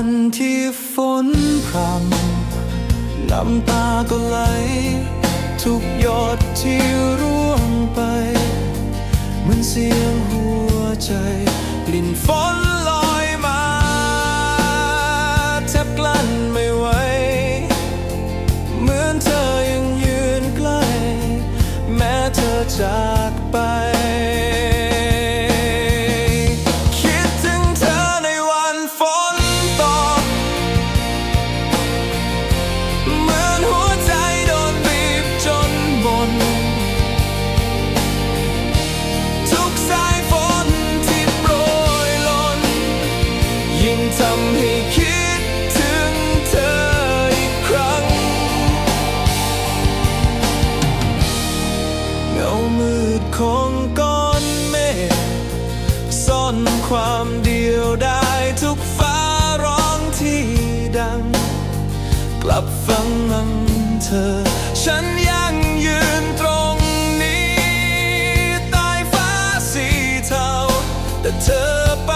วันที่ฝนพรำน้ำตาก็ไหล ทุกหยดที่ร่วงไปเหมือนเสียงหัวใจกลิ่นฝนลอยมาแทบกลั้นไม่ไหว เหมือนเธอยังยืนใกล้ แม้เธอจากไป ความเดียวได้ทุกฟ้าร้องที่ดัง กลับฟังมันเธอ ฉันยังยืนตรงนี้ใต้ฟ้าสีเทาแต่เธอไป